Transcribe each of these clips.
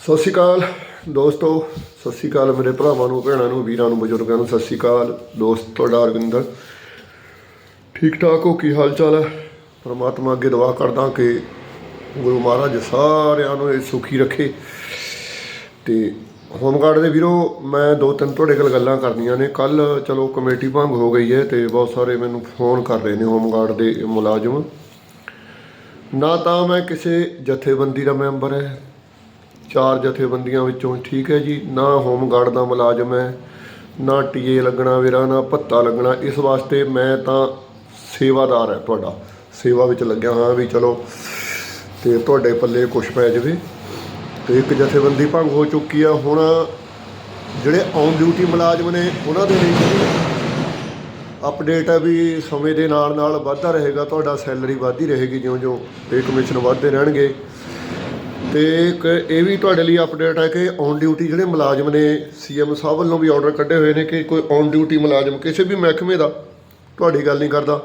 ਸਤਿ ਸ਼੍ਰੀ ਅਕਾਲ ਦੋਸਤੋ, ਸਤਿ ਸ਼੍ਰੀ ਅਕਾਲ ਮੇਰੇ ਭਰਾਵਾਂ ਨੂੰ, ਭੈਣਾਂ ਨੂੰ, ਵੀਰਾਂ ਨੂੰ, ਬਜ਼ੁਰਗਾਂ ਨੂੰ, ਸਤਿ ਸ਼੍ਰੀ ਅਕਾਲ। ਦੋਸਤ ਤੁਹਾਡਾ ਅਰਵਿੰਦਰ ਠੀਕ ਠਾਕ ਹੋ? ਕੀ ਹਾਲ ਚਾਲ ਹੈ? ਪਰਮਾਤਮਾ ਅੱਗੇ ਦੁਆ ਕਰਦਾ ਕਿ ਗੁਰੂ ਮਹਾਰਾਜ ਸਾਰਿਆਂ ਨੂੰ ਇਹ ਸੁਖੀ ਰੱਖੇ। ਤੇ ਹੋਮਗਾਰਡ ਦੇ ਵੀਰੋ, ਮੈਂ ਦੋ ਤਿੰਨ ਤੁਹਾਡੇ ਕੋਲ ਗੱਲਾਂ ਕਰਨੀਆਂ ਨੇ। ਕੱਲ ਚਲੋ ਕਮੇਟੀ ਭੰਗ ਹੋ ਗਈ ਹੈ ਤੇ ਬਹੁਤ ਸਾਰੇ ਮੈਨੂੰ ਫੋਨ ਕਰ ਰਹੇ ਨੇ ਹੋਮਗਾਰਡ ਦੇ ਮੁਲਾਜ਼ਮ। ਨਾ ਤਾਂ ਮੈਂ ਕਿਸੇ ਜਥੇਬੰਦੀ ਦਾ ਮੈਂਬਰ ਹੈ ਚਾਰ ਜਥੇਬੰਦੀਆਂ ਵਿੱਚੋਂ ਠੀਕ ਹੈ ਜੀ, ਨਾ ਹੋਮਗਾਰਡ ਦਾ ਮੁਲਾਜ਼ਮ ਹੈ, ਨਾ ਟੀਏ ਲੱਗਣਾ ਵੀਰਾ, ਨਾ ਭੱਤਾ ਲੱਗਣਾ, ਇਸ ਵਾਸਤੇ ਮੈਂ ਤਾਂ ਸੇਵਾਦਾਰ ਹੈ ਤੁਹਾਡਾ। ਸੇਵਾ ਵਿੱਚ ਲੱਗਿਆ ਹਾਂ ਵੀ ਚਲੋ, ਤੇ ਤੁਹਾਡੇ ਪੱਲੇ ਕੁਛ ਪੈ ਜਾਵੇ। ਤੇ ਇੱਕ ਜਥੇਬੰਦੀ ਭੰਗ ਹੋ ਚੁੱਕੀ ਆ, ਹੁਣ ਜਿਹੜੇ ਔਨ ਡਿਊਟੀ ਮੁਲਾਜ਼ਮ ਨੇ, ਉਹਨਾਂ ਦੇ ਲਈ ਅਪਡੇਟ ਹੈ ਵੀ ਸਮੇਂ ਦੇ ਨਾਲ ਨਾਲ ਵੱਧਦਾ ਰਹੇਗਾ, ਤੁਹਾਡਾ ਸੈਲਰੀ ਵੱਧਦੀ ਰਹੇਗੀ, ਜਿਉਂ-ਜਿਉਂ ਪੇ ਕਮਿਸ਼ਨ ਵੱਧਦੇ ਰਹਿਣਗੇ। ਤੇ ਇੱਕ ਇਹ ਵੀ ਤੁਹਾਡੇ ਲਈ ਅਪਡੇਟ ਹੈ ਕਿ ਔਨ ਡਿਊਟੀ ਜਿਹੜੇ ਮੁਲਾਜ਼ਮ ਨੇ ਸੀਐਮ ਸਾਹਿਬ ਵੱਲੋਂ ਵੀ ਆਰਡਰ ਕੱਢੇ ਹੋਏ ਨੇ ਕਿ ਕੋਈ ਔਨ ਡਿਊਟੀ ਮੁਲਾਜ਼ਮ ਕਿਸੇ ਵੀ ਮਹਿਕਮੇ ਦਾ ਤੁਹਾਡੀ ਗੱਲ ਨਹੀਂ ਕਰਦਾ।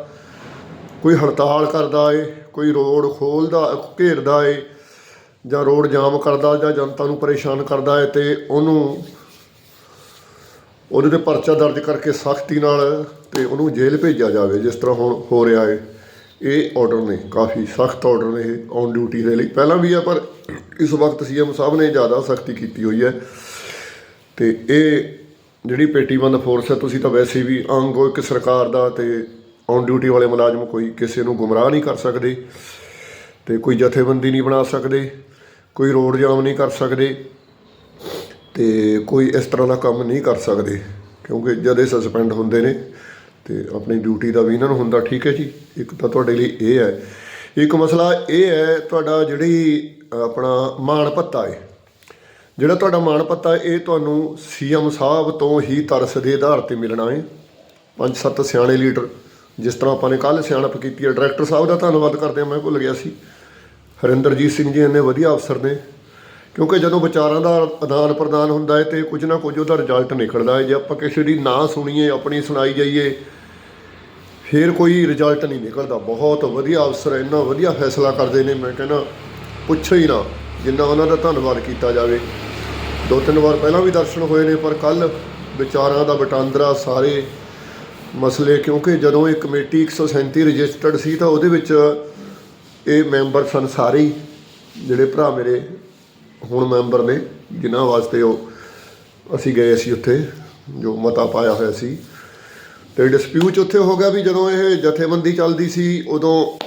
ਕੋਈ ਹੜਤਾਲ ਕਰਦਾ ਏ, ਕੋਈ ਰੋਡ ਖੋਲਦਾ, ਘੇਰਦਾ ਏ, ਜਾਂ ਰੋਡ ਜਾਮ ਕਰਦਾ, ਜਾਂ ਜਨਤਾ ਨੂੰ ਪਰੇਸ਼ਾਨ ਕਰਦਾ ਏ ਤੇ ਉਹਨੂੰ ਉਹਦੇ ਤੇ ਪਰਚਾ ਦਰਜ ਕਰਕੇ ਸਖਤੀ ਨਾਲ ਤੇ ਉਹਨੂੰ ਜੇਲ੍ਹ ਭੇਜਿਆ ਜਾਵੇ, ਜਿਸ ਤਰ੍ਹਾਂ ਹੁਣ ਹੋ ਰਿਹਾ ਹੈ ਇਹ ਆਰਡਰ ਨੇ, ਕਾਫੀ ਸਖਤ ਆਰਡਰ ਨੇ ਇਹ ਔਨ ਡਿਊਟੀ ਦੇ ਲਈ। ਪਹਿਲਾਂ ਵੀ ਆ ਪਰ ਇਸ ਵਕਤ ਸੀਐਮ ਸਾਹਿਬ ਨੇ ਜ਼ਿਆਦਾ ਸਖਤੀ ਕੀਤੀ ਹੋਈ ਹੈ। ਤੇ ਇਹ ਜਿਹੜੀ ਪੇਟੀਬੰਦ ਫੋਰਸ ਹੈ, ਤੁਸੀਂ ਤਾਂ ਵੈਸੇ ਵੀ ਅੰਗੋ ਇੱਕ ਸਰਕਾਰ ਦਾ ਤੇ ਔਨ ਡਿਊਟੀ ਵਾਲੇ ਮੁਲਾਜ਼ਮ ਕੋਈ ਕਿਸੇ ਨੂੰ ਗੁੰਮਰਾਹ ਨਹੀਂ ਕਰ ਸਕਦੇ ਤੇ ਕੋਈ ਜਥੇਬੰਦੀ ਨਹੀਂ ਬਣਾ ਸਕਦੇ, ਕੋਈ ਰੋਡ ਜਾਮ ਨਹੀਂ ਕਰ ਸਕਦੇ ਤੇ ਕੋਈ ਇਸ ਤਰ੍ਹਾਂ ਦਾ ਕੰਮ ਨਹੀਂ ਕਰ ਸਕਦੇ ਕਿਉਂਕਿ ਜਦ ਇਹ ਸਸਪੈਂਡ ਹੁੰਦੇ ਨੇ ਤੇ ਆਪਣੀ ਡਿਊਟੀ ਦਾ ਵੀ ਇਹਨਾਂ ਨੂੰ ਹੁੰਦਾ, ਠੀਕ ਹੈ ਜੀ? ਇੱਕ ਤਾਂ ਤੁਹਾਡੇ ਲਈ ਇਹ ਹੈ। ਇੱਕ ਮਸਲਾ ਇਹ ਹੈ, ਤੁਹਾਡਾ ਜਿਹੜੀ ਆਪਣਾ ਮਾਣ ਭੱਤਾ ਹੈ। ਜਿਹੜਾ ਤੁਹਾਡਾ ਮਾਣ ਭੱਤਾ ਇਹ ਤੁਹਾਨੂੰ ਸੀਐਮ ਸਾਹਿਬ ਤੋਂ ਹੀ ਤਰਸ ਦੇ ਆਧਾਰ ਤੇ ਮਿਲਣਾ ਹੈ। ਪੰਜ ਸੱਤ ਸਿਆਣੇ ਲੀਡਰ, ਜਿਸ ਤਰ੍ਹਾਂ ਆਪਾਂ ਨੇ ਕੱਲ ਸਿਆਣਪ ਕੀਤੀ ਹੈ। ਡਾਇਰੈਕਟਰ ਸਾਹਿਬ ਦਾ ਧੰਨਵਾਦ ਕਰਦੇ ਹਾਂ, ਮੈਂ ਭੁੱਲ ਗਿਆ ਸੀ। ਹਰਿੰਦਰਜੀਤ ਸਿੰਘ ਜੀ ਇੰਨੇ ਵਧੀਆ ਅਫਸਰ ਨੇ। ਕਿਉਂਕਿ ਜਦੋਂ ਵਿਚਾਰਾਂ ਦਾ ਆਦਾਨ ਪ੍ਰਦਾਨ ਹੁੰਦਾ ਹੈ ਤੇ ਕੁਝ ਨਾ ਕੁਝ ਉਹਦਾ ਰਿਜ਼ਲਟ ਨਿਕਲਦਾ ਹੈ। ਜੇ ਆਪਾਂ ਕਿਸੇ ਦੀ ਨਾ ਸੁਣੀਏ, ਆਪਣੀ ਸੁਣਾਈ ਜਾਈਏ ਫਿਰ ਕੋਈ ਰਿਜ਼ਲਟ ਨਹੀਂ ਨਿਕਲਦਾ। ਬਹੁਤ ਵਧੀਆ ਅਫਸਰ ਇੰਨਾ ਵਧੀਆ ਫੈਸਲਾ ਕਰਦੇ ਨੇ, ਮੈਂ ਕਹਿੰਦਾ ਪੁੱਛੋ ਹੀ ਨਾ, ਜਿੰਨਾ ਉਹਨਾਂ ਦਾ ਧੰਨਵਾਦ ਕੀਤਾ ਜਾਵੇ। ਦੋ ਤਿੰਨ ਵਾਰ ਪਹਿਲਾਂ ਵੀ ਦਰਸ਼ਨ ਹੋਏ ਨੇ, ਪਰ ਕੱਲ ਵਿਚਾਰਾਂ ਦਾ ਵਟਾਂਦਰਾ ਸਾਰੇ ਮਸਲੇ, ਕਿਉਂਕਿ ਜਦੋਂ ਇਹ ਕਮੇਟੀ 137 ਰਜਿਸਟਰਡ ਸੀ, ਤਾਂ ਉਹਦੇ ਵਿੱਚ ਇਹ ਮੈਂਬਰ ਸਨ ਸਾਰੇ ਹੀ, ਜਿਹੜੇ ਭਰਾ ਮੇਰੇ ਹੁਣ ਮੈਂਬਰ ਨੇ, ਜਿਨ੍ਹਾਂ ਵਾਸਤੇ ਉਹ ਅਸੀਂ ਗਏ ਸੀ ਉੱਥੇ, ਜੋ ਮਤਾ ਪਾਇਆ ਹੋਇਆ ਸੀ। ਤੇ ਡਿਸਪਿਊਟ ਉੱਥੇ ਹੋ ਗਿਆ ਵੀ ਜਦੋਂ ਇਹ ਜਥੇਬੰਦੀ ਚੱਲਦੀ ਸੀ, ਉਦੋਂ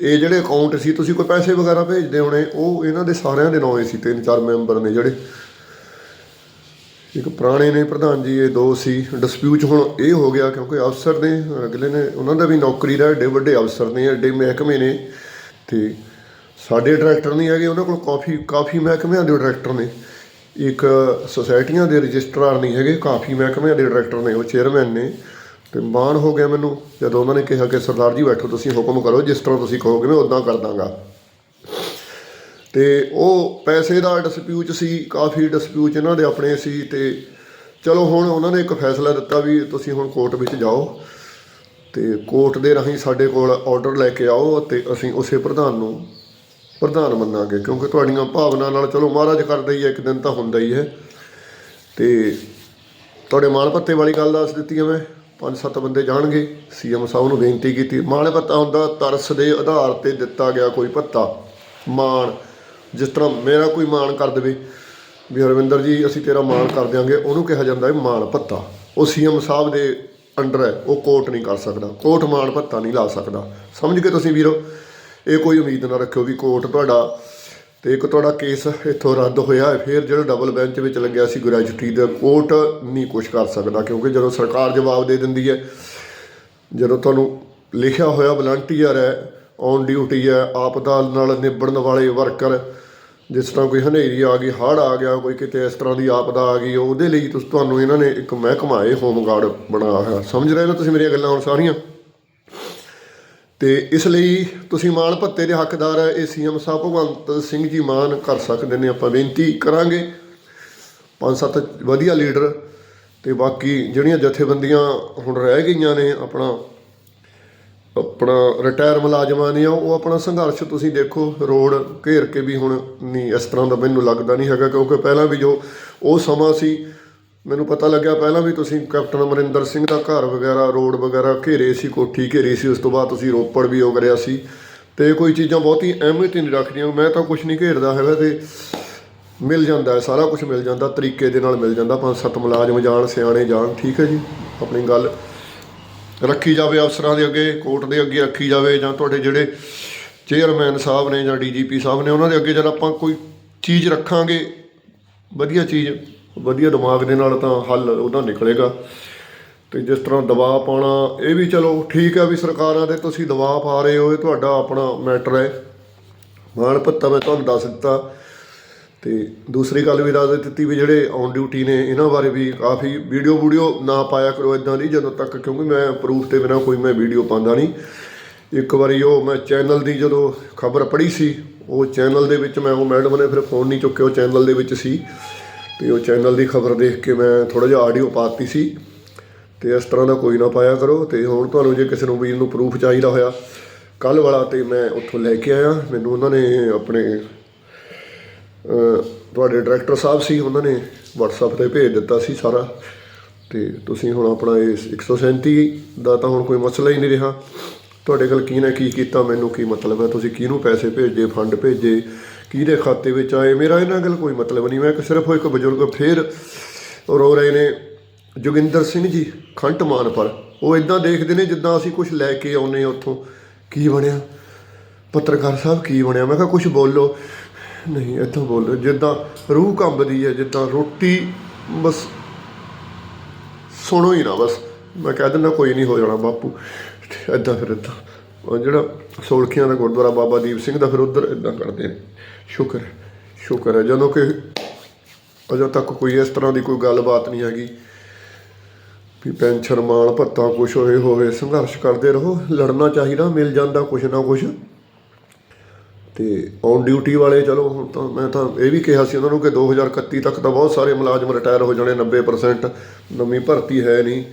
ਇਹ ਜਿਹੜੇ ਅਕਾਊਂਟ ਸੀ, ਤੁਸੀਂ ਕੋਈ ਪੈਸੇ ਵਗੈਰਾ ਭੇਜਦੇ ਹੋਣੇ, ਉਹ ਇਹਨਾਂ ਦੇ ਸਾਰਿਆਂ ਦੇ ਨਾਂ ਸੀ, ਤਿੰਨ ਚਾਰ ਮੈਂਬਰ ਨੇ ਜਿਹੜੇ। ਇੱਕ ਪੁਰਾਣੇ ਨੇ ਪ੍ਰਧਾਨ ਜੀ, ਇਹ ਦੋ ਸੀ। ਡਿਸਪਿਊਟ ਹੁਣ ਇਹ ਹੋ ਗਿਆ ਕਿਉਂਕਿ ਅਫਸਰ ਨੇ, ਅਗਲੇ ਨੇ, ਉਹਨਾਂ ਦਾ ਵੀ ਨੌਕਰੀ ਦਾ ਏਡੇ ਵੱਡੇ ਅਫਸਰ ਨੇ ਏਡੇ ਮਹਿਕਮੇ ਨੇ। ਤੇ ਸਾਡੇ ਡਾਇਰੈਕਟਰ ਨਹੀਂ ਹੈਗੇ, ਉਹਨਾਂ ਕੋਲ ਕਾਫੀ ਕਾਫੀ ਮਹਿਕਮਿਆਂ ਦੇ ਡਾਇਰੈਕਟਰ ਨੇ। ਇੱਕ ਸੁਸਾਇਟੀਆਂ ਦੇ ਰਜਿਸਟਰਾਰ ਨਹੀਂ ਹੈਗੇ, ਕਾਫੀ ਮਹਿਕਮਿਆਂ ਦੇ ਡਾਇਰੈਕਟਰ ਨੇ, ਉਹ ਚੇਅਰਮੈਨ ਨੇ। ਅਤੇ ਮਾਣ ਹੋ ਗਿਆ ਮੈਨੂੰ, ਜਦੋਂ ਉਹਨਾਂ ਨੇ ਕਿਹਾ ਕਿ ਸਰਦਾਰ ਜੀ ਬੈਠੋ, ਤੁਸੀਂ ਹੁਕਮ ਕਰੋ, ਜਿਸ ਤਰ੍ਹਾਂ ਤੁਸੀਂ ਕਹੋਗੇ, ਮੈਂ ਉਦਾਂ ਕਰ ਦਾਂਗਾ। ਤੇ ਉਹ ਪੈਸੇ ਦਾ ਡਿਸਪਿਊਟ ਸੀ, ਕਾਫੀ ਡਿਸਪਿਊਟ ਇਹਨਾਂ ਦੇ ਆਪਣੇ ਸੀ, ਤੇ ਚਲੋ ਹੁਣ ਉਹਨਾਂ ਨੇ ਇੱਕ ਫੈਸਲਾ ਦਿੱਤਾ ਵੀ ਤੁਸੀਂ ਹੁਣ ਕੋਰਟ ਵਿੱਚ ਜਾਓ, ਤੇ ਕੋਰਟ ਦੇ ਰਾਹੀਂ ਸਾਡੇ ਕੋਲ ਆਰਡਰ ਲੈ ਕੇ ਆਓ, ਤੇ ਅਸੀਂ ਉਸੇ ਪ੍ਰਧਾਨ ਨੂੰ ਪ੍ਰਧਾਨ ਮੰਨਾਂਗੇ, ਕਿਉਂਕਿ ਤੁਹਾਡੀਆਂ ਭਾਵਨਾ ਨਾਲ ਚਲੋ ਮਹਾਰਾਜ ਕਰਦਾ ਹੀ ਹੈ ਇੱਕ ਦਿਨ ਤਾਂ ਹੁੰਦਾ ਹੀ ਹੈ। ਤੇ ਤੁਹਾਡੇ ਮਾਣ ਭੱਤੇ ਵਾਲੀ ਗੱਲ ਦੱਸ ਦਿੱਤੀ ਹੈ ਮੈਂ। ਪੰਜ ਸੱਤ ਬੰਦੇ ਜਾਣਗੇ, ਸੀਐਮ ਸਾਹਿਬ ਨੂੰ ਬੇਨਤੀ ਕੀਤੀ। ਮਾਣ ਭੱਤਾ ਹੁੰਦਾ, ਤਰਸ ਦੇ ਆਧਾਰ ਤੇ ਦਿੱਤਾ ਗਿਆ ਕੋਈ ਭੱਤਾ, ਮਾਣ। ਜਿਸ ਤਰ੍ਹਾਂ ਮੇਰਾ ਕੋਈ ਮਾਣ ਕਰ ਦੇਵੇ, ਵੀ ਹਰਵਿੰਦਰ ਜੀ, ਅਸੀਂ ਤੇਰਾ ਮਾਣ ਕਰ ਦਿਆਂਗੇ, ਉਹਨੂੰ ਕਿਹਾ ਜਾਂਦਾ ਹੈ ਮਾਣ ਭੱਤਾ। ਉਹ ਸੀਐਮ ਸਾਹਿਬ ਦੇ ਅੰਡਰ ਹੈ, ਉਹ ਕੋਟ ਨਹੀਂ ਕਰ ਸਕਦਾ। ਕੋਟ ਮਾਣ ਭੱਤਾ ਨਹੀਂ ਲਾ ਸਕਦਾ। ਸਮਝ ਕੇ ਤੁਸੀਂ ਵੀਰੋ? ਇਹ ਕੋਈ ਉਮੀਦ ਨਾ ਰੱਖਿਓ ਵੀ ਕੋਰਟ ਤੁਹਾਡਾ ਤੇ ਇੱਕ ਤੁਹਾਡਾ ਕੇਸ ਇੱਥੋਂ ਰੱਦ ਹੋਇਆ ਫਿਰ ਜਿਹੜਾ ਡਬਲ ਬੈਂਚ ਵਿੱਚ ਲੱਗਿਆ ਸੀ ਗ੍ਰੈਜੂਟੀ ਦਾ, ਕੋਰਟ ਨਹੀਂ ਕੁਝ ਕਰ ਸਕਦਾ ਕਿਉਂਕਿ ਜਦੋਂ ਸਰਕਾਰ ਜਵਾਬ ਦੇ ਦਿੰਦੀ ਹੈ, ਜਦੋਂ ਤੁਹਾਨੂੰ ਲਿਖਿਆ ਹੋਇਆ ਵਲੰਟੀਅਰ ਹੈ ਔਨ ਡਿਊਟੀ ਹੈ ਆਪਦਾ ਨਾਲ ਨਿਬੜਨ ਵਾਲੇ ਵਰਕਰ ਜਿਸ ਤਰ੍ਹਾਂ ਕੋਈ ਹਨੇਰੀ ਆ ਗਈ, ਹੜ੍ਹ ਆ ਗਿਆ, ਕੋਈ ਕਿਤੇ ਇਸ ਤਰ੍ਹਾਂ ਦੀ ਆਪਦਾ ਆ ਗਈ, ਉਹਦੇ ਲਈ ਤੁਸੀਂ ਤੁਹਾਨੂੰ ਇਹਨਾਂ ਨੇ ਇੱਕ ਮਹਿਕਮਾ, ਇਹ ਹੋਮਗਾਰਡ ਬਣਾਇਆ ਹੋਇਆ। ਸਮਝ ਰਹੇ ਹੋ ਤੁਸੀਂ ਮੇਰੀਆਂ ਗੱਲਾਂ ਹੁਣ ਸਾਰੀਆਂ? ਅਤੇ ਇਸ ਲਈ ਤੁਸੀਂ ਮਾਣ ਭੱਤੇ ਦੇ ਹੱਕਦਾਰ ਹੈ ਇਹ ਸੀਐਮ ਸਾਹਿਬ ਭਗਵੰਤ ਸਿੰਘ ਜੀ ਮਾਨ ਕਰ ਸਕਦੇ ਨੇ, ਆਪਾਂ ਬੇਨਤੀ ਕਰਾਂਗੇ। ਪੰਜ ਸੱਤ ਵਧੀਆ ਲੀਡਰ ਤੇ ਬਾਕੀ ਜਿਹੜੀਆਂ ਜਥੇਬੰਦੀਆਂ ਹੁਣ ਰਹਿ ਗਈਆਂ ਨੇ, ਆਪਣਾ ਆਪਣਾ ਰਿਟਾਇਰ ਮੁਲਾਜ਼ਮਾਂ ਨੇ, ਉਹ ਆਪਣਾ ਸੰਘਰਸ਼ ਤੁਸੀਂ ਦੇਖੋ, ਰੋਡ ਘੇਰ ਕੇ ਵੀ ਹੁਣ ਨਹੀਂ ਇਸ ਤਰ੍ਹਾਂ ਦਾ ਮੈਨੂੰ ਲੱਗਦਾ ਨਹੀਂ ਹੈਗਾ, ਕਿਉਂਕਿ ਪਹਿਲਾਂ ਵੀ ਜੋ ਉਹ ਸਮਾਂ ਸੀ ਮੈਨੂੰ ਪਤਾ ਲੱਗਿਆ ਪਹਿਲਾਂ ਵੀ ਤੁਸੀਂ ਕੈਪਟਨ ਅਮਰਿੰਦਰ ਸਿੰਘ ਦਾ ਘਰ ਵਗੈਰਾ, ਰੋਡ ਵਗੈਰਾ ਘੇਰੇ ਸੀ, ਕੋਠੀ ਘੇਰੀ ਸੀ, ਉਸ ਤੋਂ ਬਾਅਦ ਤੁਸੀਂ ਰੋਪੜ ਵੀ ਹੋ ਕਰਿਆ ਸੀ। ਤੇ ਕੋਈ ਚੀਜ਼ਾਂ ਬਹੁਤੀ ਅਹਿਮੀਅਤ ਹੀ ਨਹੀਂ ਰੱਖਦੀਆਂ, ਮੈਂ ਤਾਂ ਕੁਝ ਨਹੀਂ ਘੇਰਦਾ ਹੈਗਾ ਤੇ ਮਿਲ ਜਾਂਦਾ ਹੈ, ਸਾਰਾ ਕੁਝ ਮਿਲ ਜਾਂਦਾ, ਤਰੀਕੇ ਦੇ ਨਾਲ ਮਿਲ ਜਾਂਦਾ ਪੰਜ ਸੱਤ ਮੁਲਾਜ਼ਮ ਜਾਣ, ਸਿਆਣੇ ਜਾਣ, ਠੀਕ ਹੈ ਜੀ, ਆਪਣੀ ਗੱਲ ਰੱਖੀ ਜਾਵੇ ਅਫਸਰਾਂ ਦੇ ਅੱਗੇ, ਕੋਰਟ ਦੇ ਅੱਗੇ ਰੱਖੀ ਜਾਵੇ ਜਾਂ ਤੁਹਾਡੇ ਜਿਹੜੇ ਚੇਅਰਮੈਨ ਸਾਹਿਬ ਨੇ ਜਾਂ ਡੀਜੀਪੀ ਸਾਹਿਬ ਨੇ, ਉਹਨਾਂ ਦੇ ਅੱਗੇ ਜਦ ਆਪਾਂ ਕੋਈ ਚੀਜ਼ ਰੱਖਾਂਗੇ, ਵਧੀਆ ਚੀਜ਼ ਵਧੀਆ ਦਿਮਾਗ ਦੇ ਨਾਲ ਤਾਂ ਹੱਲ ਉਹਦਾ ਨਿਕਲੇਗਾ। ਤੇ ਜਿਸ ਤਰ੍ਹਾਂ ਦਬਾਅ ਪਾਉਣਾ, ਇਹ ਵੀ ਚਲੋ ਠੀਕ ਹੈ ਵੀ ਸਰਕਾਰਾਂ ਦੇ ਤੁਸੀਂ ਦਬਾਅ ਪਾ ਰਹੇ ਹੋ, ਇਹ ਤੁਹਾਡਾ ਆਪਣਾ ਮੈਟਰ ਹੈ। ਮਾਣ ਭੱਤਾ ਮੈਂ ਤੁਹਾਨੂੰ ਦੱਸ ਦਿੱਤਾ। ਤੇ ਦੂਸਰੀ ਗੱਲ ਵੀ ਦੱਸ ਦਿੱਤੀ ਵੀ ਜਿਹੜੇ ਔਨ ਡਿਊਟੀ ਨੇ, ਇਹਨਾਂ ਬਾਰੇ ਵੀ ਕਾਫੀ ਵੀਡੀਓ ਵੀਡੀਓ ਨਾ ਪਾਇਆ ਕਰੋ ਇਦਾਂ ਦੀ, ਜਦੋਂ ਤੱਕ ਕਿਉਂਕਿ ਮੈਂ ਪ੍ਰੂਫ ਤੇ ਬਿਨਾ ਕੋਈ ਮੈਂ ਵੀਡੀਓ ਪਾਉਂਦਾ ਨਹੀਂ। ਇੱਕ ਵਾਰੀ ਉਹ ਮੈਂ ਚੈਨਲ ਦੀ ਜਦੋਂ ਖਬਰ ਪੜ੍ਹੀ ਸੀ, ਉਹ ਚੈਨਲ ਦੇ ਵਿੱਚ ਮੈਂ, ਉਹ ਮੈਡਮ ਨੇ ਫਿਰ ਫੋਨ ਨਹੀਂ ਚੁੱਕਿਆ, ਉਹ ਚੈਨਲ ਦੇ ਵਿੱਚ ਸੀ। ਤੇ ਉਹ ਚੈਨਲ ਦੀ ਖਬਰ ਦੇਖ ਕੇ ਮੈਂ ਥੋੜਾ ਜਿਹਾ ਆਡੀਓ ਪਾਤੀ ਸੀ ਤੇ ਇਸ ਤਰ੍ਹਾਂ ਦਾ ਕੋਈ ਨਾ ਪਾਇਆ ਕਰੋ ਤੇ ਹੁਣ ਤੁਹਾਨੂੰ ਜੇ ਕਿਸੇ ਨੂੰ ਵੀਰ ਨੂੰ ਪ੍ਰੂਫ ਚਾਹੀਦਾ ਹੋਇਆ ਕੱਲ ਵਾਲਾ ਤੇ ਮੈਂ ਉੱਥੋਂ ਲੈ ਕੇ ਆਇਆ, ਮੈਨੂੰ ਉਹਨਾਂ ਨੇ ਆਪਣੇ ਤੁਹਾਡੇ ਡਾਇਰੈਕਟਰ ਸਾਹਿਬ ਸੀ, ਉਹਨਾਂ ਨੇ WhatsApp ਤੇ ਭੇਜ ਦਿੱਤਾ ਸੀ ਸਾਰਾ ਤੇ ਤੁਸੀਂ ਹੁਣ ਆਪਣਾ ਇਸ 137 ਦਾ ਤਾਂ ਹੁਣ ਕੋਈ ਮਸਲਾ ਹੀ ਨਹੀਂ ਰਿਹਾ। ਤੁਹਾਡੇ ਕੋਲ ਕੀ ਨੇ ਕੀ ਕੀਤਾ, ਮੈਨੂੰ ਕੀ ਮਤਲਬ ਹੈ? ਤੁਸੀਂ ਕਿਹਨੂੰ ਪੈਸੇ ਭੇਜੇ ਫੰਡ ਭੇਜੇ? ਕਿਹਦੇ ਖਾਤੇ ਵਿੱਚ ਆਏ? ਮੇਰਾ ਇਹਨਾਂ ਗੱਲ ਕੋਈ ਮਤਲਬ ਨਹੀਂ। ਮੈਂ ਇੱਕ ਸਿਰਫ ਇੱਕ ਬਜ਼ੁਰਗ ਫੇਰ ਰੋ ਰਹੇ ਨੇ। ਜੋਗਿੰਦਰ ਸਿੰਘ ਜੀ ਖੰਟ ਮਾਨ ਪਰ। ਉਹ ਇਦਾਂ ਦੇਖਦੇ ਨੇ ਜਿੱਦਾਂ ਅਸੀਂ ਕੁਝ ਲੈ ਕੇ ਆਉਨੇ ਆ ਉੱਥੋਂ। ਕੀ ਬਣਿਆ? ਪੱਤਰਕਾਰ ਸਾਹਿਬ, ਕੀ ਬਣਿਆ? ਮੈਂ ਕਿਹਾ ਕੁਝ ਬੋਲੋ। ਨਹੀਂ, ਇੱਥੋਂ ਬੋਲੋ। ਜਿੱਦਾਂ ਰੂਹ ਕੰਬਦੀ ਹੈ, ਜਿੱਦਾਂ ਰੋਟੀ, ਬਸ ਸੁਣੋ ਹੀ ਨਾ ਬਸ। ਮੈਂ ਕਹਿ ਦਿੰਦਾ ਕੋਈ ਨਹੀਂ, ਹੋ ਜਾਣਾ ਬਾਪੂ। ਐਦਾਂ ਫਿਰ ਏਦਾਂ ਜਿਹੜਾ ਸੋਲਖੀਆਂ ਦਾ ਗੁਰਦੁਆਰਾ ਬਾਬਾ ਦੀਪ ਸਿੰਘ ਦਾ ਫਿਰ ਉਧਰ ਇਦਾਂ ਕਰਦੇ ਨੇ ਸ਼ੁਕਰ ਸ਼ੁਕਰ ਹੈ। ਜਦੋਂ ਕਿ ਅਜੇ ਤੱਕ ਕੋਈ ਇਸ ਤਰ੍ਹਾਂ ਦੀ ਕੋਈ ਗੱਲਬਾਤ ਨਹੀਂ ਹੈਗੀ ਵੀ ਪੈਨਸ਼ਨ ਮਾਣ ਭੱਤਾ ਕੁਛ ਹੋਏ ਹੋਵੇ, ਸੰਘਰਸ਼ ਕਰਦੇ ਰਹੋ, ਲੜਨਾ ਚਾਹੀਦਾ, ਮਿਲ ਜਾਂਦਾ ਕੁਛ ਨਾ ਕੁਛ। ਤੇ ਔਨ ਡਿਊਟੀ ਵਾਲੇ ਚਲੋ, ਹੁਣ ਤਾਂ ਮੈਂ ਤਾਂ ਇਹ ਵੀ ਕਿਹਾ ਸੀ ਉਹਨਾਂ ਨੂੰ ਕਿ 2031 ਤੱਕ ਤਾਂ ਬਹੁਤ ਸਾਰੇ ਮੁਲਾਜ਼ਮ ਰਿਟਾਇਰ ਹੋ ਜਾਣੇ 90% ਨਵੀਂ ਭਰਤੀ ਹੈ ਨਹੀਂ।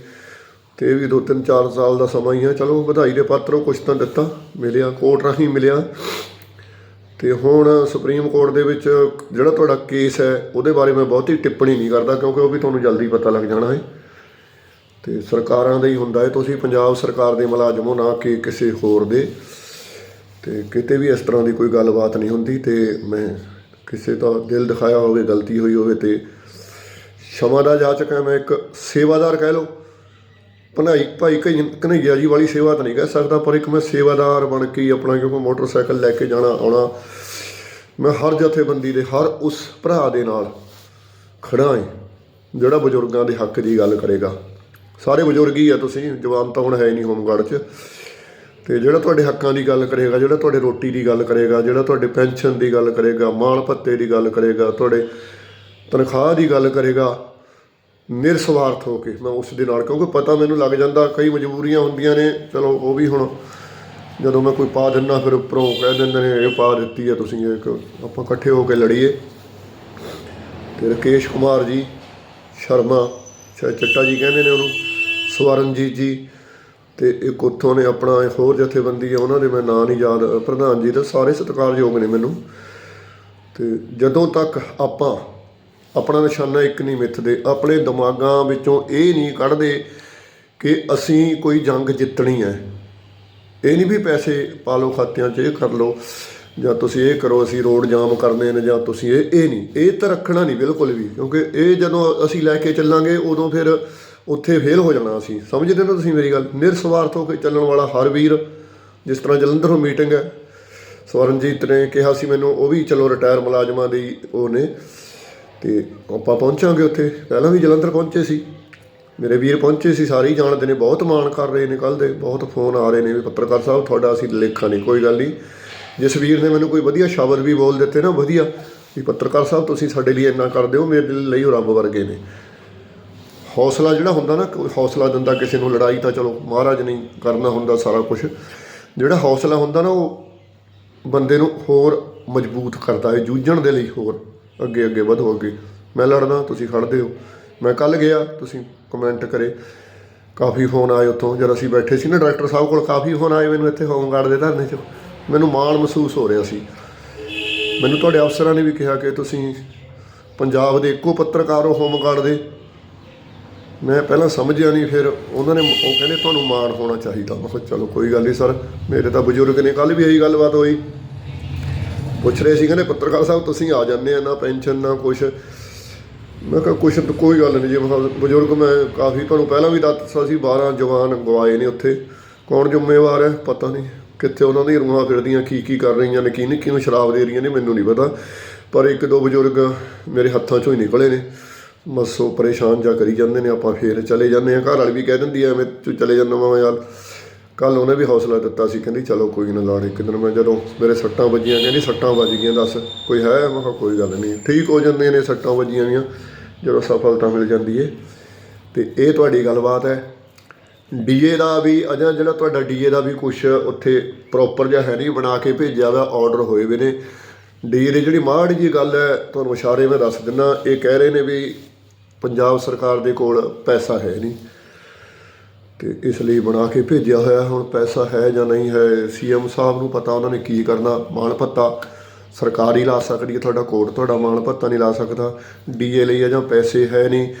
ਤੇ ਇਹ ਵੀ 2-3 4 ਸਾਲ ਦਾ ਸਮਾਂ ਹੀ ਹੈ ਚਲੋ, ਵਧਾਈ ਦੇ ਪਾਤਰੋਂ ਕੁਛ ਤਾਂ ਦਿੱਤਾ, ਮਿਲਿਆ ਕੋਰਟ ਰਾਹੀਂ ਮਿਲਿਆ। ਤੇ ਹੁਣ ਸੁਪਰੀਮ ਕੋਰਟ ਦੇ ਵਿੱਚ ਜਿਹੜਾ ਤੁਹਾਡਾ ਕੇਸ ਹੈ, ਉਹਦੇ ਬਾਰੇ ਮੈਂ ਬਹੁਤੀ ਟਿੱਪਣੀ ਨਹੀਂ ਕਰਦਾ, ਕਿਉਂਕਿ ਉਹ ਵੀ ਤੁਹਾਨੂੰ ਜਲਦੀ ਪਤਾ ਲੱਗ ਜਾਣਾ ਹੈ। ਤੇ ਸਰਕਾਰਾਂ ਦਾ ਹੀ ਹੁੰਦਾ ਹੈ, ਤੁਸੀਂ ਪੰਜਾਬ ਸਰਕਾਰ ਦੇ ਮੁਲਾਜ਼ਮ ਹੋ, ਨਾ ਕਿ ਕਿਸੇ ਹੋਰ ਦੇ। ਤੇ ਕਿਤੇ ਵੀ ਇਸ ਤਰ੍ਹਾਂ ਦੀ ਕੋਈ ਗੱਲਬਾਤ ਨਹੀਂ ਹੁੰਦੀ ਤੇ ਮੈਂ ਕਿਸੇ ਦਾ ਦਿਲ ਦਿਖਾਇਆ ਹੋਵੇ, ਗਲਤੀ ਹੋਈ ਹੋਵੇ ਤੇ ਸ਼ਮਾ ਦਾ ਜਾ ਹੈ। ਮੈਂ ਇੱਕ ਸੇਵਾਦਾਰ ਕਹਿ ਲਓ ਭਨਾਈ ਭਾਈ ਕਈ ਕਨਈਆ ਜੀ ਵਾਲੀ ਸੇਵਾ ਤਾਂ ਨਹੀਂ ਕਹਿ ਸਕਦਾ, ਪਰ ਇੱਕ ਮੈਂ ਸੇਵਾਦਾਰ ਬਣ ਕੇ ਹੀ ਆਪਣਾ ਕਿਉਂਕਿ ਮੋਟਰਸਾਈਕਲ ਲੈ ਕੇ ਜਾਣਾ, ਆਉਣਾ, ਮੈਂ ਹਰ ਜਥੇਬੰਦੀ ਦੇ, ਹਰ ਉਸ ਭਰਾ ਦੇ ਨਾਲ ਖੜਾ ਹਾਂ ਜਿਹੜਾ ਬਜ਼ੁਰਗਾਂ ਦੇ ਹੱਕ ਦੀ ਗੱਲ ਕਰੇਗਾ। ਸਾਰੇ ਬਜ਼ੁਰਗ ਹੀ ਆ ਤੁਸੀਂ, ਜਵਾਨ ਤਾਂ ਹੁਣ ਹੈ ਹੀ ਨਹੀਂ ਹੋਮਗਾਰਡ 'ਚ। ਤੇ ਜਿਹੜਾ ਤੁਹਾਡੇ ਹੱਕਾਂ ਦੀ ਗੱਲ ਕਰੇਗਾ, ਜਿਹੜਾ ਤੁਹਾਡੇ ਰੋਟੀ ਦੀ ਗੱਲ ਕਰੇਗਾ, ਜਿਹੜਾ ਤੁਹਾਡੇ ਪੈਨਸ਼ਨ ਦੀ ਗੱਲ ਕਰੇਗਾ ਮਾਣ ਭੱਤੇ ਦੀ ਗੱਲ ਕਰੇਗਾ, ਤੁਹਾਡੇ ਤਨਖਾਹ ਦੀ ਗੱਲ ਕਰੇਗਾ ਨਿਰਸਵਾਰਥ ਹੋ ਕੇ ਮੈਂ ਉਸ ਦੇ ਨਾਲ, ਕਿਉਂਕਿ ਪਤਾ ਮੈਨੂੰ ਲੱਗ ਜਾਂਦਾ ਕਈ ਮਜਬੂਰੀਆਂ ਹੁੰਦੀਆਂ ਨੇ, ਚਲੋ ਉਹ ਵੀ ਹੁਣ ਜਦੋਂ ਮੈਂ ਕੋਈ ਪਾ ਦਿੰਦਾ, ਫਿਰ ਉੱਪਰੋਂ ਕਹਿ ਦਿੰਦੇ ਨੇ, ਇਹ ਪਾ ਦਿੱਤੀ ਹੈ ਤੁਸੀਂ ਇੱਕ ਆਪਾਂ ਇਕੱਠੇ ਹੋ ਕੇ ਲੜੀਏ। ਤੇ ਰਕੇਸ਼ ਕੁਮਾਰ ਜੀ, ਸ਼ਰਮਾ, ਸ਼ਾਇਦ ਚੱਟਾ ਜੀ ਕਹਿੰਦੇ ਨੇ ਉਹਨੂੰ, ਸਵਰਨਜੀਤ ਜੀ, ਤੇ ਇੱਕ ਉੱਥੋਂ ਨੇ ਆਪਣਾ ਹੋਰ ਜਥੇਬੰਦੀ ਹੈ ਉਹਨਾਂ ਦੇ ਮੈਂ ਨਾਂ ਨਹੀਂ ਯਾਦ ਪ੍ਰਧਾਨ ਜੀ ਦਾ ਸਾਰੇ ਸਤਿਕਾਰਯੋਗ ਨੇ ਮੈਨੂੰ। ਤੇ ਜਦੋਂ ਤੱਕ ਆਪਾਂ ਆਪਣਾ ਨਿਸ਼ਾਨਾ ਇੱਕ ਨਹੀਂ ਮਿੱਥਦੇ। ਆਪਣੇ ਦਿਮਾਗਾਂ ਵਿੱਚੋਂ ਇਹ ਨਹੀਂ ਕੱਢਦੇ ਕਿ ਅਸੀਂ ਕੋਈ ਜੰਗ ਜਿੱਤਣੀ ਹੈ। ਇਹ ਨਹੀਂ ਵੀ ਪੈਸੇ ਪਾ ਲਓ ਖਾਤਿਆਂ 'ਚ, ਇਹ ਕਰ ਲਓ। ਜਾਂ ਤੁਸੀਂ ਇਹ ਕਰੋ, ਅਸੀਂ ਰੋਡ ਜਾਮ ਕਰਨੇ ਨੇ ਜਾਂ ਤੁਸੀਂ ਇਹ ਇਹ ਨਹੀਂ। ਇਹ ਤਾਂ ਰੱਖਣਾ ਨਹੀਂ ਬਿਲਕੁਲ ਵੀ, ਕਿਉਂਕਿ ਇਹ ਜਦੋਂ ਅਸੀਂ ਲੈ ਕੇ ਚੱਲਾਂਗੇ, ਉਦੋਂ ਫਿਰ ਉੱਥੇ ਫੇਲ ਹੋ ਜਾਣਾ ਅਸੀਂ। ਸਮਝਦੇ ਹੋ ਤੁਸੀਂ ਮੇਰੀ ਗੱਲ? ਨਿਰਸਵਾਰਥ ਹੋ ਕੇ ਚੱਲਣ ਵਾਲਾ ਹਰ ਵੀਰ, ਜਿਸ ਤਰ੍ਹਾਂ ਜਲੰਧਰੋਂ ਮੀਟਿੰਗ ਹੈ, ਸਵਰਨਜੀਤ ਨੇ ਕਿਹਾ ਸੀ ਮੈਨੂੰ, ਉਹ ਵੀ ਚਲੋ ਰਿਟਾਇਰ ਮੁਲਾਜ਼ਮਾਂ ਦੀ ਉਹ ਨੇ ਤੇ ਆਪਾਂ ਪਹੁੰਚਾਂਗੇ ਉੱਥੇ। ਪਹਿਲਾਂ ਵੀ ਜਲੰਧਰ ਪਹੁੰਚੇ ਸੀ। ਮੇਰੇ ਵੀਰ ਪਹੁੰਚੇ ਸੀ, ਸਾਰੇ ਹੀ ਜਾਣਦੇ ਨੇ, ਬਹੁਤ ਮਾਣ ਕਰ ਰਹੇ ਨੇ ਕੱਲ ਦੇ, ਬਹੁਤ ਫੋਨ ਆ ਰਹੇ ਨੇ ਵੀ ਪੱਤਰਕਾਰ ਸਾਹਿਬ, ਤੁਹਾਡਾ ਅਸੀਂ ਲੇਖਾ ਨਹੀਂ ਕੋਈ ਗੱਲ ਨਹੀਂ। ਜਿਸ ਵੀਰ ਨੇ ਮੈਨੂੰ ਕੋਈ ਵਧੀਆ ਸ਼ਬਦ ਵੀ ਬੋਲ ਦਿੱਤੇ ਨਾ, ਵਧੀਆ, ਵੀ ਪੱਤਰਕਾਰ ਸਾਹਿਬ, ਤੁਸੀਂ ਸਾਡੇ ਲਈ ਇੰਨਾ ਕਰਦੇ ਹੋ ਮੇਰੇ ਲਈ ਉਹ ਰੱਬ ਵਰਗੇ ਨੇ। ਹੌਸਲਾ ਜਿਹੜਾ ਹੁੰਦਾ ਨਾ, ਕੋਈ ਹੌਸਲਾ ਦਿੰਦਾ ਕਿਸੇ ਨੂੰ, ਲੜਾਈ ਤਾਂ ਚਲੋ, ਮਹਾਰਾਜ ਨਹੀਂ ਕਰਨਾ ਹੁੰਦਾ ਸਾਰਾ ਕੁਝ ਜਿਹੜਾ ਹੌਸਲਾ ਹੁੰਦਾ ਨਾ, ਉਹ ਬੰਦੇ ਨੂੰ ਹੋਰ ਮਜ਼ਬੂਤ ਕਰਦਾ ਹੈ, ਜੂਝਣ ਦੇ ਲਈ ਹੋਰ। ਅੱਗੇ ਅੱਗੇ ਵਧੋ ਅੱਗੇ। ਮੈਂ ਲੜਨਾ ਤੁਸੀਂ ਖੜਦੇ ਹੋ। ਮੈਂ ਕੱਲ ਗਿਆ, ਤੁਸੀਂ ਕਮੈਂਟ ਕਰੇ। ਕਾਫੀ ਫੋਨ ਆਏ ਉੱਥੋਂ, ਜਦ ਅਸੀਂ ਬੈਠੇ ਸੀ ਨਾ ਡਾਇਰੈਕਟਰ ਸਾਹਿਬ ਕੋਲ, ਕਾਫੀ ਫੋਨ ਆਏ ਮੈਨੂੰ ਇੱਥੇ ਹੋਮਗਾਰਡ ਦੇ ਧਰਨੇ 'ਚ। ਮੈਨੂੰ ਮਾਣ ਮਹਿਸੂਸ ਹੋ ਰਿਹਾ ਸੀ। ਮੈਨੂੰ ਤੁਹਾਡੇ ਅਫਸਰਾਂ ਨੇ ਵੀ ਕਿਹਾ ਕਿ ਤੁਸੀਂ ਪੰਜਾਬ ਦੇ ਇੱਕੋ ਪੱਤਰਕਾਰ ਹੋ ਹੋਮਗਾਰਡ ਦੇ। ਮੈਂ ਪਹਿਲਾਂ ਸਮਝਿਆ ਨਹੀਂ, ਫਿਰ ਉਹਨਾਂ ਨੇ ਉਹ ਕਹਿੰਦੇ, ਤੁਹਾਨੂੰ ਮਾਣ ਹੋਣਾ ਚਾਹੀਦਾ। ਮੈਂ ਕਿਹਾ, ਚਲੋ, ਕੋਈ ਗੱਲ ਨਹੀਂ ਸਰ, ਮੇਰੇ ਤਾਂ ਬਜ਼ੁਰਗ ਨੇ ਕੱਲ ਵੀ ਇਹੀ ਗੱਲਬਾਤ ਹੋਈ। ਪੁੱਛ ਰਹੇ ਸੀ, ਕਹਿੰਦੇ ਪੱਤਰਕਾਰ ਸਾਹਿਬ, ਤੁਸੀਂ ਆ ਜਾਂਦੇ ਆ, ਨਾ ਪੈਨਸ਼ਨ, ਨਾ ਕੁਛ। ਮੈਂ ਕਿਹਾ, ਕੁਛ ਤਾਂ ਕੋਈ ਗੱਲ ਨਹੀਂ ਜੀ ਮੈਂ ਬਜ਼ੁਰਗ, ਮੈਂ ਕਾਫੀ, ਤੁਹਾਨੂੰ ਪਹਿਲਾਂ ਵੀ ਦੱਸਿਆ ਸੀ 12 ਜਵਾਨ ਗਵਾਏ ਨੇ ਉੱਥੇ। ਕੌਣ ਜ਼ਿੰਮੇਵਾਰ ਹੈ? ਪਤਾ ਨਹੀਂ। ਕਿੱਥੇ ਉਹਨਾਂ ਦੀਆਂ ਰੂਹਾਂ ਫਿਰਦੀਆਂ, ਕੀ ਕੀ ਕਰ ਰਹੀਆਂ ਨੇ, ਕੀ ਨਹੀਂ ਕਿਉਂ ਸ਼ਰਾਬ ਦੇ ਰਹੀਆਂ ਨੇ, ਮੈਨੂੰ ਨਹੀਂ ਪਤਾ। ਪਰ ਇੱਕ, ਦੋ ਬਜ਼ੁਰਗ ਮੇਰੇ ਹੱਥਾਂ ਚੋਂ ਹੀ ਨਿਕਲੇ ਨੇ। ਬਸ ਪਰੇਸ਼ਾਨ ਜਾ ਕਰੀ ਜਾਂਦੇ ਨੇ, ਆਪਾਂ ਫੇਰ ਚਲੇ ਜਾਂਦੇ ਆ ਘਰ ਵਾਲੀ ਵੀ ਕਹਿ ਦਿੰਦੀ ਐ ਐਵੇਂ ਤੂੰ ਚਲੇ ਜਾਂਦਾ, ਮੈਂ ਯਾਰ ਕੱਲ ਉਹਨੇ ਵੀ ਹੌਸਲਾ ਦਿੱਤਾ ਸੀ, ਕਹਿੰਦੀ ਚਲੋ ਕੋਈ ਨਾ ਲਾੜ ਇੱਕ ਦਿਨ ਮੈਂ ਜਦੋਂ ਮੇਰੇ ਸੱਟਾਂ ਵੱਜੀਆਂ, ਕਹਿੰਦੀ ਸੱਟਾਂ ਵੱਜ ਗਈਆਂ ਦੱਸ, ਕੋਈ ਹੈ? ਮੈਂ ਕਿਹਾ ਕੋਈ ਗੱਲ ਨਹੀਂ। ਠੀਕ ਹੋ ਜਾਂਦੇ ਨੇ ਸੱਟਾਂ ਵੱਜੀਆਂ ਵੀਆਂ, ਜਦੋਂ ਸਫਲਤਾ ਮਿਲ ਜਾਂਦੀ ਏ। ਤੇ ਇਹ ਤੁਹਾਡੀ ਗੱਲਬਾਤ ਹੈ। ਡੀਏ ਦਾ ਵੀ, ਅਜਾ ਜਿਹੜਾ ਤੁਹਾਡਾ ਡੀਏ ਦਾ ਵੀ ਕੁਝ ਉੱਥੇ ਪ੍ਰੋਪਰ ਜਿਹਾ ਹੈ ਨਹੀਂ, ਬਣਾ ਕੇ ਭੇਜਿਆ ਵਾ ਆਰਡਰ ਹੋਏ ਵੇ ਨੇ। ਡੀਏ ਦੀ ਜਿਹੜੀ ਮਾੜੀ ਜੀ ਗੱਲ ਹੈ, ਤੁਹਾਨੂੰ ਇਸ਼ਾਰੇ ਮੈਂ ਦੱਸ ਦਿੰਦਾ ਇਹ ਕਹਿ ਰਹੇ ਨੇ ਵੀ ਪੰਜਾਬ ਸਰਕਾਰ ਦੇ ਕੋਲ ਪੈਸਾ ਹੈ ਨਹੀਂ। ਤੇ ਇਸ ਲਈ ਬਣਾ ਕੇ ਭੇਜਿਆ ਹੋਇਆ ਹੁਣ ਪੈਸਾ ਹੈ ਜਾਂ ਨਹੀਂ ਹੈ, ਸੀਐਮ ਸਾਹਿਬ ਨੂੰ ਪਤਾ ਉਹਨਾਂ ਨੇ ਕੀ ਕਰਨਾ, ਮਾਣ ਭੱਤਾ। ਸਰਕਾਰ ਹੀ ਲਾ ਸਕਦੀ ਹੈ, ਤੁਹਾਡਾ ਕੋਰਟ ਤੁਹਾਡਾ ਮਾਣ ਭੱਤਾ ਨਹੀਂ ਲਾ ਸਕਦਾ। ਡੀਏ ਲਈ ਜਾਂ ਪੈਸੇ ਹੈ ਨਹੀਂ।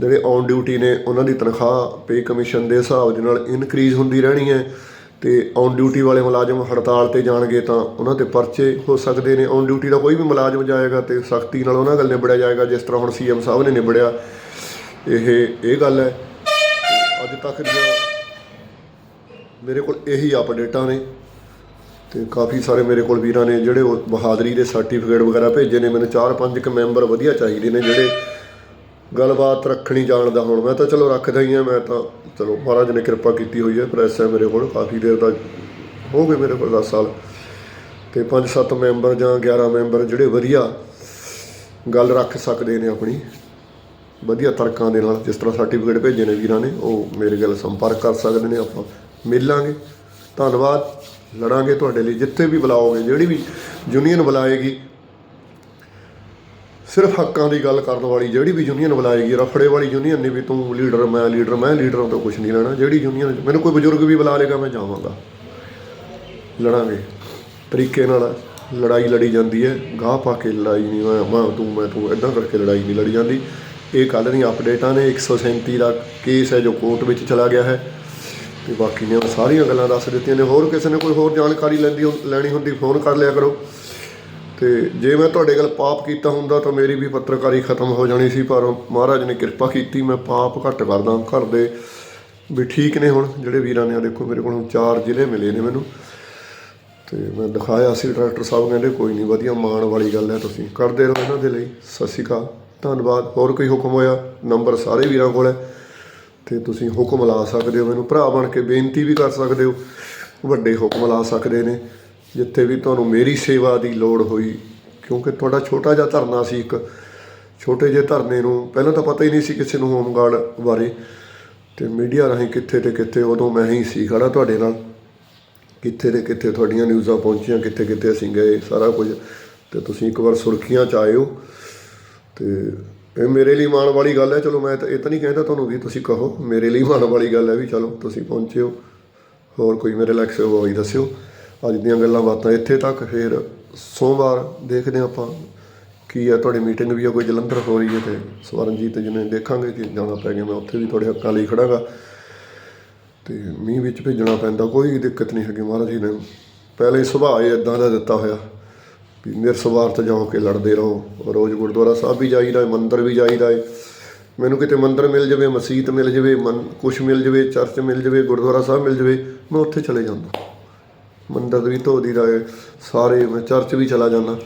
ਜਿਹੜੇ ਔਨ ਡਿਊਟੀ ਨੇ, ਉਹਨਾਂ ਦੀ ਤਨਖਾਹ ਪੇ ਕਮਿਸ਼ਨ ਦੇ ਹਿਸਾਬ ਦੇ ਨਾਲ ਇਨਕਰੀਜ਼ ਹੁੰਦੀ ਰਹਿਣੀ ਹੈ। ਤੇ ਔਨ ਡਿਊਟੀ ਵਾਲੇ ਮੁਲਾਜ਼ਮ ਹੜਤਾਲ ਤੇ ਜਾਣਗੇ ਤਾਂ ਉਹਨਾਂ ਤੇ ਪਰਚੇ ਹੋ ਸਕਦੇ ਨੇ। ਔਨ ਡਿਊਟੀ ਦਾ ਕੋਈ ਵੀ ਮੁਲਾਜ਼ਮ ਜਾਏਗਾ ਤੇ ਸਖਤੀ ਨਾਲ ਉਹਨਾਂ ਗੱਲ ਨਿਬੜਿਆ ਜਾਏਗਾ, ਜਿਸ ਤਰ੍ਹਾਂ ਹੁਣ ਸੀਐਮ ਸਾਹਿਬ ਨੇ ਨਿਬੜਿਆ। ਇਹ ਇਹ ਗੱਲ ਹੈ। ਅੱਜ ਤੱਕ ਦੀਆਂ ਮੇਰੇ ਕੋਲ ਇਹੀ ਅਪਡੇਟਾਂ ਨੇ ਤੇ ਕਾਫੀ ਸਾਰੇ ਮੇਰੇ ਕੋਲ ਵੀਰਾਂ ਨੇ ਜਿਹੜੇ ਉਹ ਬਹਾਦਰੀ ਦੇ ਸਰਟੀਫਿਕੇਟ ਵਗੈਰਾ ਭੇਜੇ ਨੇ। ਮੈਨੂੰ ਚਾਰ ਪੰਜ ਕੁ ਮੈਂਬਰ ਵਧੀਆ ਚਾਹੀਦੇ ਨੇ ਜਿਹੜੇ ਗੱਲਬਾਤ ਰੱਖਣੀ ਜਾਣਦਾ ਹੁਣ। ਮੈਂ ਤਾਂ ਚਲੋ ਰੱਖਦਾ ਹੀ ਆ, ਮੈਂ ਤਾਂ ਚਲੋ ਮਹਾਰਾਜ ਨੇ ਕਿਰਪਾ ਕੀਤੀ ਹੋਈ ਹੈ ਪ੍ਰੈਸ ਹੈ ਮੇਰੇ ਕੋਲ। ਕਾਫੀ ਦੇਰ ਦਾ ਹੋ ਗਏ ਮੇਰੇ ਕੋਲ 10 ਸਾਲ। ਤੇ 5-7 ਮੈਂਬਰ ਜਾਂ 11 ਮੈਂਬਰ ਜਿਹੜੇ ਵਧੀਆ ਗੱਲ ਰੱਖ ਸਕਦੇ ਨੇ ਆਪਣੀ। ਵਧੀਆ ਤਰਕਾਂ ਦੇ ਨਾਲ ਜਿਸ ਤਰ੍ਹਾਂ ਸਰਟੀਫਿਕੇਟ ਭੇਜੇ ਨੇ ਵੀਰਾਂ ਨੇ, ਉਹ ਮੇਰੇ ਨਾਲ ਸੰਪਰਕ ਕਰ ਸਕਦੇ ਨੇ, ਆਪਾਂ ਮਿਲਾਂਗੇ। ਧੰਨਵਾਦ, ਲੜਾਂਗੇ ਤੁਹਾਡੇ ਲਈ, ਜਿੱਥੇ ਵੀ ਬੁਲਾਓਗੇ, ਜਿਹੜੀ ਵੀ ਯੂਨੀਅਨ ਬੁਲਾਏਗੀ, ਸਿਰਫ ਹੱਕਾਂ ਦੀ ਗੱਲ ਕਰਨ ਵਾਲੀ, ਜਿਹੜੀ ਵੀ ਯੂਨੀਅਨ ਬੁਲਾਏਗੀ, ਰਫੜੇ ਵਾਲੀ ਯੂਨੀਅਨ ਨੇ ਵੀ ਤੂੰ ਲੀਡਰ ਮੈਂ ਲੀਡਰ ਮੈਂ ਲੀਡਰਾਂ ਤੋਂ ਕੁਝ ਨਹੀਂ ਲੈਣਾ। ਜਿਹੜੀ ਯੂਨੀਅਨ ਮੈਨੂੰ ਕੋਈ ਬਜ਼ੁਰਗ ਵੀ ਬੁਲਾ ਲੇਗਾ ਮੈਂ ਜਾਵਾਂਗਾ। ਲੜਾਂਗੇ। ਤਰੀਕੇ ਨਾਲ ਲੜਾਈ ਲੜੀ ਜਾਂਦੀ ਹੈ। ਗਾਹ ਪਾ ਕੇ ਲੜਾਈ ਨਹੀਂ, ਮੈਂ ਮੈਂ ਤੂੰ ਮੈਂ ਤੂੰ ਇਦਾਂ ਕਰਕੇ ਲੜਾਈ ਨਹੀਂ ਲੜੀ ਜਾਂਦੀ। ਇਹ ਕੱਲ੍ਹ ਦੀਆਂ ਅਪਡੇਟਾਂ ਨੇ 137 ਦਾ ਕੇਸ ਹੈ ਜੋ ਕੋਰਟ ਵਿੱਚ ਚਲਾ ਗਿਆ ਹੈ। ਤੇ ਬਾਕੀ ਨੇ ਸਾਰੀਆਂ ਗੱਲਾਂ ਦੱਸ ਦਿੱਤੀਆਂ ਨੇ। ਹੋਰ ਕਿਸੇ ਨੇ ਕੋਈ ਹੋਰ ਜਾਣਕਾਰੀ ਲੈਂਦੀ ਹੁੰ- ਲੈਣੀ ਹੁੰਦੀ, ਫੋਨ ਕਰ ਲਿਆ ਕਰੋ। ਤੇ ਜੇ ਮੈਂ ਤੁਹਾਡੇ ਗੱਲ ਪਾਪ ਕੀਤਾ ਹੁੰਦਾ ਤਾਂ ਮੇਰੀ ਵੀ ਪੱਤਰਕਾਰੀ ਖਤਮ ਹੋ ਜਾਣੀ ਸੀ, ਪਰ ਮਹਾਰਾਜ ਨੇ ਕਿਰਪਾ ਕੀਤੀ, ਮੈਂ ਪਾਪ ਘੱਟ ਕਰਦਾ ਘਰ ਦੇ ਵੀ ਠੀਕ ਨੇ ਹੁਣ। ਜਿਹੜੇ ਵੀਰਾਂ ਨੇ ਆ ਦੇਖੋ, ਮੇਰੇ ਕੋਲ ਚਾਰ ਜ਼ਿਲ੍ਹੇ ਮਿਲੇ ਨੇ ਮੈਨੂੰ। ਤੇ ਮੈਂ ਦਿਖਾਇਆ ਸੀ, ਡਾਕਟਰ ਸਾਹਿਬ ਕਹਿੰਦੇ, ਕੋਈ ਨਹੀਂ, ਵਧੀਆ ਮਾਣ ਵਾਲੀ ਗੱਲ ਹੈ ਤੁਸੀਂ। ਕਰਦੇ ਰਹੋ ਇਹਨਾਂ ਦੇ ਲਈ। ਸਤਿ ਸ਼੍ਰੀ ਅਕਾਲ। ਧੰਨਵਾਦ। ਹੋਰ ਕੋਈ ਹੁਕਮ ਹੋਇਆ? ਨੰਬਰ ਸਾਰੇ ਵੀਰਾਂ ਕੋਲ ਹੈ। ਤੇ ਤੁਸੀਂ ਹੁਕਮ ਲਾ ਸਕਦੇ ਹੋ। ਮੈਨੂੰ ਭਰਾ ਬਣ ਕੇ ਬੇਨਤੀ ਵੀ ਕਰ ਸਕਦੇ ਹੋ। ਵੱਡੇ ਹੁਕਮ ਲਾ ਸਕਦੇ ਨੇ। ਜਿੱਥੇ ਵੀ ਤੁਹਾਨੂੰ ਮੇਰੀ ਸੇਵਾ ਦੀ ਲੋੜ ਹੋਈ। ਕਿਉਂਕਿ ਤੁਹਾਡਾ ਛੋਟਾ ਜਿਹਾ ਧਰਨਾ ਸੀ ਇੱਕ। ਛੋਟੇ ਜਿਹੇ ਧਰਨੇ ਨੂੰ ਪਹਿਲਾਂ ਤਾਂ ਪਤਾ ਹੀ ਨਹੀਂ ਸੀ ਕਿਸੇ ਨੂੰ ਹੋਮਗਾਰਡ ਬਾਰੇ। ਤੇ ਮੀਡੀਆ ਰਾਹੀਂ ਕਿੱਥੇ ਤੇ ਕਿੱਥੇ ਉਦੋਂ ਮੈਂ ਹੀ ਸੀ ਖੜਾ ਤੁਹਾਡੇ ਨਾਲ। ਕਿੱਥੇ ਤੇ ਕਿੱਥੇ ਤੁਹਾਡੀਆਂ ਨਿਊਜ਼ਾਂ ਪਹੁੰਚੀਆਂ, ਕਿੱਥੇ ਕਿੱਥੇ ਅਸੀਂ ਗਏ, ਸਾਰਾ ਕੁਝ। ਤੇ ਤੁਸੀਂ ਇੱਕ ਵਾਰ ਸੁਰਖੀਆਂ ਚ ਆਇਓ। ਅਤੇ ਇਹ ਮੇਰੇ ਲਈ ਮਾਣ ਵਾਲੀ ਗੱਲ ਹੈ। ਚਲੋ ਮੈਂ ਤਾਂ ਇਹ ਤਾਂ ਨਹੀਂ ਕਹਿੰਦਾ ਤੁਹਾਨੂੰ ਵੀ ਤੁਸੀਂ ਕਹੋ, ਮੇਰੇ ਲਈ ਮਾਣ ਵਾਲੀ ਗੱਲ ਹੈ ਵੀ ਚਲੋ ਤੁਸੀਂ ਪਹੁੰਚੇ ਹੋ ਹੋਰ ਕੋਈ ਮੇਰੇ ਲੱਖ ਹੋਈ ਦੱਸਿਓ। ਅੱਜ ਦੀਆਂ ਗੱਲਾਂ ਬਾਤਾਂ ਇੱਥੇ ਤੱਕ, ਫਿਰ ਸੋਮਵਾਰ ਦੇਖਦੇ ਹਾਂ ਆਪਾਂ ਕੀ ਆ ਤੁਹਾਡੀ ਮੀਟਿੰਗ ਵੀ ਆ, ਕੋਈ ਜਲੰਧਰ ਹੋ ਰਹੀ ਹੈ ਤੇ ਸਵਰਨਜੀਤ ਜੀ ਨੇ ਦੇਖਾਂਗੇ ਕਿ ਜਾਣਾ ਪੈ ਗਿਆ। ਮੈਂ ਉੱਥੇ ਵੀ ਤੁਹਾਡੇ ਹੱਕਾਂ ਲਈ ਖੜਾਂਗਾ। ਤੇ ਮੀਂਹ ਵਿੱਚ ਭੇਜਣਾ ਪੈਂਦਾ, ਕੋਈ ਦਿੱਕਤ ਨਹੀਂ ਹੈਗੀ। ਮਹਾਰਾਜ ਜੀ ਨੇ ਪਹਿਲੇ ਹੀ ਸੁਭਾਅ ਹੀ ਇਦਾਂ ਦਾ ਦਿੱਤਾ ਹੋਇਆ। ਵੀ ਨਿਰਸਵਾਰਥ ਜਾਓ ਕੇ ਲੜਦੇ ਰਹੋ। ਰੋਜ਼ ਗੁਰਦੁਆਰਾ ਸਾਹਿਬ ਵੀ ਜਾਈਦਾ ਹੈ, ਮੰਦਿਰ ਵੀ ਜਾਈਦਾ ਹੈ। ਮੈਨੂੰ ਕਿਤੇ ਮੰਦਿਰ ਮਿਲ ਜਾਵੇ, ਮਸਜਿਦ ਮਿਲ ਜਾਵੇ ਮਨ ਕੁਛ ਮਿਲ ਜਾਵੇ, ਚਰਚ ਮਿਲ ਜਾਵੇ, ਗੁਰਦੁਆਰਾ ਸਾਹਿਬ ਮਿਲ ਜਾਵੇ, ਮੈਂ ਉੱਥੇ ਚਲੇ ਜਾਂਦਾ। ਮੰਦਿਰ ਵੀ ਧੋਦੀ ਦਾ ਸਾਰੇ ਮੈਂ ਚਰਚ ਵੀ ਚਲਾ ਜਾਂਦਾ।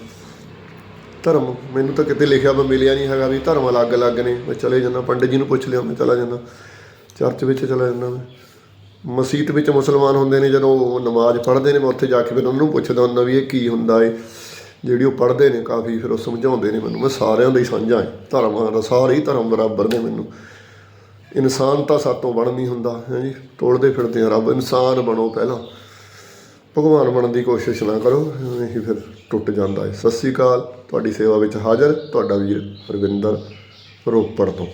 ਧਰਮ, ਮੈਨੂੰ ਤਾਂ ਕਿਤੇ ਲਿਖਿਆ ਮੈਂ ਮਿਲਿਆ ਨਹੀਂ ਹੈਗਾ ਵੀ ਧਰਮ ਅਲੱਗ-ਅਲੱਗ ਨੇ। ਮੈਂ ਚਲੇ ਜਾਂਦਾ, ਪੰਡਿਤ ਜੀ ਨੂੰ ਪੁੱਛ ਲਿਆ, ਮੈਂ ਚਲਾ ਜਾਂਦਾ। ਚਰਚ ਵਿੱਚ ਚਲਾ ਜਾਂਦਾ ਮੈਂ। ਮਸਜਿਦ ਵਿੱਚ ਮੁਸਲਮਾਨ ਹੁੰਦੇ ਨੇ, ਜਦੋਂ ਉਹ ਨਮਾਜ਼ ਪੜ੍ਹਦੇ ਨੇ, ਮੈਂ ਉੱਥੇ ਜਾ ਕੇ ਫਿਰ ਉਹਨਾਂ ਨੂੰ ਪੁੱਛਦਾ ਹੁੰਦਾ ਵੀ ਇਹ ਕੀ ਹੁੰਦਾ ਏ। ਜਿਹੜੀ ਉਹ ਪੜ੍ਹਦੇ ਨੇ ਕਾਫੀ, ਫਿਰ ਉਹ ਸਮਝਾਉਂਦੇ ਨੇ ਮੈਨੂੰ। ਮੈਂ ਸਾਰਿਆਂ ਦਾ ਹੀ ਸਾਂਝਾ ਹੈ। ਧਰਮਾਂ ਦਾ ਸਾਰੇ ਹੀ ਧਰਮ ਬਰਾਬਰ ਨੇ ਮੈਨੂੰ। ਇਨਸਾਨ ਤਾਂ ਸਾਤੋਂ ਬਣ ਨਹੀਂ ਹੁੰਦਾ, ਹੈ ਜੀ। ਤੋੜਦੇ ਫਿਰਦੇ ਆ ਰੱਬ। ਇਨਸਾਨ ਬਣੋ ਪਹਿਲਾਂ। ਭਗਵਾਨ ਬਣਨ ਦੀ ਕੋਸ਼ਿਸ਼ ਨਾ ਕਰੋ ਇਹ ਹੀ ਫਿਰ ਟੁੱਟ ਜਾਂਦਾ ਹੈ। ਸਤਿ ਸ੍ਰੀ ਅਕਾਲ। ਤੁਹਾਡੀ ਸੇਵਾ ਵਿੱਚ ਹਾਜ਼ਰ। ਤੁਹਾਡਾ ਵੀਰ ਰਵਿੰਦਰ ਰੋਪੜ ਤੋਂ।